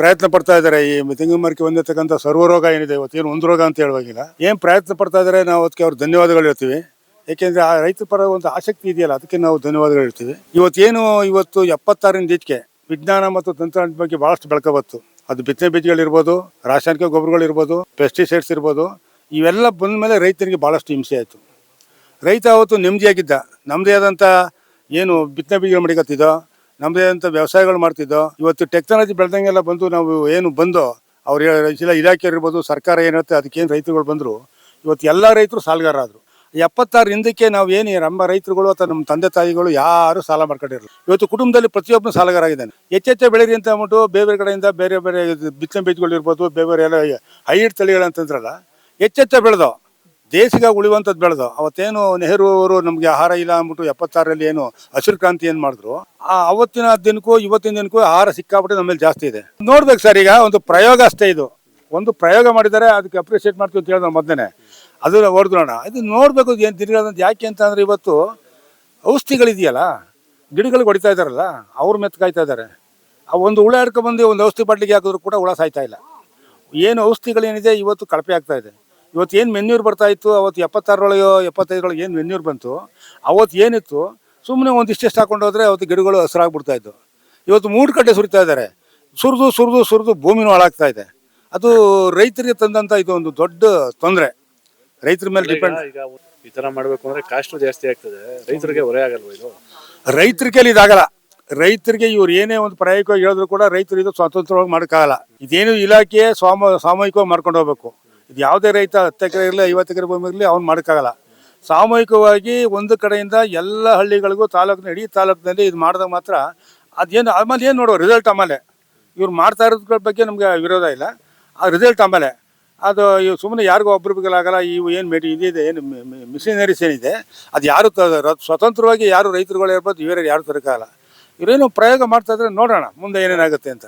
ಪ್ರಯತ್ನ ಪಡ್ತಾ ಇದ್ದಾರೆ. ಈ ತೆಂಗಿನ ಮರಕ್ಕೆ ಹೊಂದಿರತಕ್ಕಂಥ ಸರ್ವರೋಗ ಏನಿದೆ ಇವತ್ತೇನು ಒಂದು ರೋಗ ಅಂತ ಹೇಳುವಾಗಿಲ್ಲ. ಏನು ಪ್ರಯತ್ನ ಪಡ್ತಾ ಇದ್ದಾರೆ ನಾವು ಅದಕ್ಕೆ ಅವ್ರು ಧನ್ಯವಾದಗಳು ಹೇಳ್ತೀವಿ. ಏಕೆಂದ್ರೆ ಆ ರೈತರ ಪರ ಒಂದು ಆಸಕ್ತಿ ಇದೆಯಲ್ಲ, ಅದಕ್ಕೆ ನಾವು ಧನ್ಯವಾದಗಳು ಹೇಳ್ತೀವಿ. ಇವತ್ತೇನು ಇವತ್ತು ಎಪ್ಪತ್ತಾರರಿಂದ ಈಚೆಗೆ ವಿಜ್ಞಾನ ಮತ್ತು ತಂತ್ರಜ್ಞಾನದ ಬಗ್ಗೆ ಬಹಳಷ್ಟು ಬೆಳಕ ಬಂತು. ಅದು ಬಿತ್ತನೆ ಬೀಜಗಳಿರ್ಬೋದು, ರಾಸಾಯನಿಕ ಗೊಬ್ಬರಗಳಿರ್ಬೋದು ಪೆಸ್ಟಿಸೈಡ್ಸ್ ಇರ್ಬೋದು, ಇವೆಲ್ಲ ಬಂದ ಮೇಲೆ ರೈತರಿಗೆ ಭಾಳಷ್ಟು ಹಿಂಸೆ ಆಯಿತು. ರೈತ ಅವತ್ತು ನೆಮ್ಮದಿಯಾಗಿದ್ದ. ನಮ್ಮದೇ ಆದಂಥ ಏನು ಬಿತ್ತನೆ ಬೀಜಗಳು ಮಡಿಕತ್ತಿದ್ದೋ ನಮ್ಮದೇ ಅಂತ ವ್ಯವಸಾಯಗಳು ಮಾಡ್ತಿದ್ದೋ, ಇವತ್ತು ಟೆಕ್ನಾಲಜಿ ಬೆಳೆದಂಗೆಲ್ಲ ಬಂದು ನಾವು ಏನು ಬಂದೋ, ಅವ್ರ ಇಲ್ಲ ಇಲಾಖೆ ಇರ್ಬೋದು ಸರ್ಕಾರ ಏನಿರುತ್ತೆ ಅದಕ್ಕೇನು ರೈತರುಗಳು ಬಂದರು, ಇವತ್ತು ಎಲ್ಲ ರೈತರು ಸಾಲಗಾರ ಆದರು. ಎಪ್ಪತ್ತಾರು ಹಿಂದಕ್ಕೆ ನಾವು ಏನು ನಮ್ಮ ರೈತರುಗಳು ಅಥವಾ ನಮ್ಮ ತಂದೆ ತಾಯಿಗಳು ಯಾರು ಸಾಲ ಮಾಡ್ಕೊಂಡಿರಲ್ಲ ಇವತ್ತು ಕುಟುಂಬದಲ್ಲಿ ಪ್ರತಿಯೊಬ್ಬನು ಸಾಲಗಾರ ಆಗಿದ್ದಾನೆ ಹೆಚ್ಚೆಚ್ಚೆ ಬೆಳೀರಿ ಅಂತ ಅಂದ್ಬಿಟ್ಟು ಬೇರೆ ಬೇರೆ ಕಡೆಯಿಂದ ಬೇರೆ ಬೇರೆ ಬಿತ್ತನೆ ಬೀಜಗಳು ಇರ್ಬೋದು ಬೇರೆ ಬೇರೆ ಎಲ್ಲ ಹೈಡ್ ತಳಿಗಳಂತಂದ್ರಲ್ಲ ಹೆಚ್ಚೆಚ್ಚೆ ಬೆಳೆದೋ ದೇಶಿಗೆ ಉಳಿಯುವಂಥದ್ದು ಬೆಳೆದು, ಅವತ್ತೇನು ನೆಹರು ಅವರು ನಮಗೆ ಆಹಾರ ಇಲ್ಲ ಅಂದ್ಬಿಟ್ಟು ಎಪ್ಪತ್ತಾರರಲ್ಲಿ ಏನು ಹಸಿರು ಕ್ರಾಂತಿ ಏನು ಮಾಡಿದ್ರು, ಆ ಅವತ್ತಿನ ದಿನಕ್ಕೂ ಇವತ್ತಿನ ದಿನಕ್ಕೂ ಆಹಾರ ಸಿಕ್ಕಾಬಿಟ್ಟು ನಮ್ಮಲ್ಲಿ ಜಾಸ್ತಿ ಇದೆ. ನೋಡ್ಬೇಕು ಸರ್, ಈಗ ಒಂದು ಪ್ರಯೋಗ ಅಷ್ಟೇ ಇದು. ಒಂದು ಪ್ರಯೋಗ ಮಾಡಿದ್ದಾರೆ, ಅದಕ್ಕೆ ಅಪ್ರಿಷಿಯೇಟ್ ಮಾಡ್ತೀವಿ ಅಂತ ಹೇಳಿದ್ರೆ ಮೊದಲೇ ಅದು ಹೊಡೆದ್ರೋಣ ಇದು ನೋಡಬೇಕು ಏನು ದಿನಗಳಂತ ಯಾಕೆ ಅಂತ ಅಂದ್ರೆ ಇವತ್ತು ಔಷಧಿಗಳಿದೆಯಲ್ಲ ಗಿಡಗಳಿಗೆ ಹೊಡಿತಾ ಇದ್ದಾರಲ್ಲ, ಅವ್ರು ಮೆತ್ಕಾಯ್ತಾ ಇದ್ದಾರೆ. ಆ ಒಂದು ಹುಳ ಹಿಡ್ಕೊಂಡ್ಬಂದು ಒಂದು ಔಷಧಿ ಬಾಟ್ಲಿಗೆ ಹಾಕಿದ್ರು ಕೂಡ ಹುಳ ಸಾಯ್ತಾ ಇಲ್ಲ. ಏನು ಔಷಧಿಗಳೇನಿದೆ, ಇವತ್ತು ಕಳಪೆ ಆಗ್ತಾ ಇದೆ. ಇವತ್ತು ಏನು ಮೆನ್ಯೂರ್ ಬರ್ತಾ ಇತ್ತು ಅವತ್ತು ಎಪ್ಪತ್ತಾರರೊಳಗೆ ಎಪ್ಪತ್ತೈದರೊಳಗೆ ಏನು ಮೆನ್ಯೂರ್ ಬಂತು ಅವತ್ತು ಏನಿತ್ತು ಸುಮ್ಮನೆ ಒಂದಿಷ್ಟೆಷ್ಟು ಹಾಕೊಂಡು ಹೋದ್ರೆ ಅವತ್ತು ಗಿಡಗಳು ಹಸಿರಾಗ್ಬಿಡ್ತಾ ಇದ್ದವು ಇವತ್ತು ಮೂರು ಕಡೆ ಸುರಿತಾ ಇದ್ದಾರೆ ಸುರಿದು ಸುರಿದು ಸುರಿದು ಭೂಮಿನೂ ಹಾಳಾಗ್ತಾ ಇದೆ. ಅದು ರೈತರಿಗೆ ತಂದಂಥ ಇದು ಒಂದು ದೊಡ್ಡ ತೊಂದರೆ. ರೈತರ ಮೇಲೆ ಡಿಪೆಂಡ್ ಈ ಥರ ಮಾಡಬೇಕು ಅಂದರೆ ಕಾಸ್ಟು ಜಾಸ್ತಿ ಆಗ್ತದೆ. ರೈತರಿಗೆ ಹೊರೆ ಆಗಲ್ಲ ಇದು? ರೈತರ ಕೈಲಿ ಇದಾಗಲ್ಲ ರೈತರಿಗೆ ಇವ್ರು ಏನೇ ಒಂದು ಪ್ರಾಯೋಗಿಕವಾಗಿ ಹೇಳಿದ್ರು ಕೂಡ ರೈತರು ಇದು ಸ್ವತಂತ್ರವಾಗಿ ಮಾಡೋಕ್ಕಾಗಲ್ಲ. ಇದೇನು ಇಲಾಖೆ ಸ್ವಾಮ ಸಾಮೂಹಿಕವಾಗಿ ಮಾಡ್ಕೊಂಡು ಹೋಗ್ಬೇಕು. ಇದು ಯಾವುದೇ ರೈತ ಹತ್ತು ಎಕರೆ ಇರಲಿ, ಐವತ್ತು ಎಕರೆ ಭೂಮಿ ಇರಲಿ, ಅವ್ನು ಮಾಡೋಕ್ಕಾಗಲ್ಲ. ಸಾಮೂಹಿಕವಾಗಿ ಒಂದು ಕಡೆಯಿಂದ ಎಲ್ಲ ಹಳ್ಳಿಗಳಿಗೂ ತಾಲೂಕಿನ ಇಡೀ ತಾಲೂಕಿನಲ್ಲಿ ಇದು ಮಾಡಿದಾಗ ಮಾತ್ರ ಅದೇನು, ಆಮೇಲೆ ಏನು ನೋಡುವ ರಿಸಲ್ಟ್ ಆಮೇಲೆ? ಇವ್ರು ಮಾಡ್ತಾ ಇರೋದ್ರ ಬಗ್ಗೆ ನಮಗೆ ವಿರೋಧ ಇಲ್ಲ. ಆ ರಿಸಲ್ಟ್ ಆಮೇಲೆ ಅದು ಇವು ಸುಮ್ಮನೆ ಯಾರಿಗೂ ಒಬ್ರಿಗಾಗಲ್ಲ ಇವು ಏನು ಮೇಡಿ ಇದಿದೆ ಏನು ಮಿಷಿನರೀಸ್ ಏನಿದೆ, ಅದು ಯಾರು ಸ್ವತಂತ್ರವಾಗಿ ಯಾರು ರೈತರುಗಳು ಇರ್ಬೋದು ಇವರ ಯಾರು ತರಕಾಗಲ್ಲ ಇವರೇನು ಪ್ರಯೋಗ ಮಾಡ್ತಾ ಇದ್ರೆ ನೋಡೋಣ, ಮುಂದೆ ಏನೇನಾಗುತ್ತೆ ಅಂತ.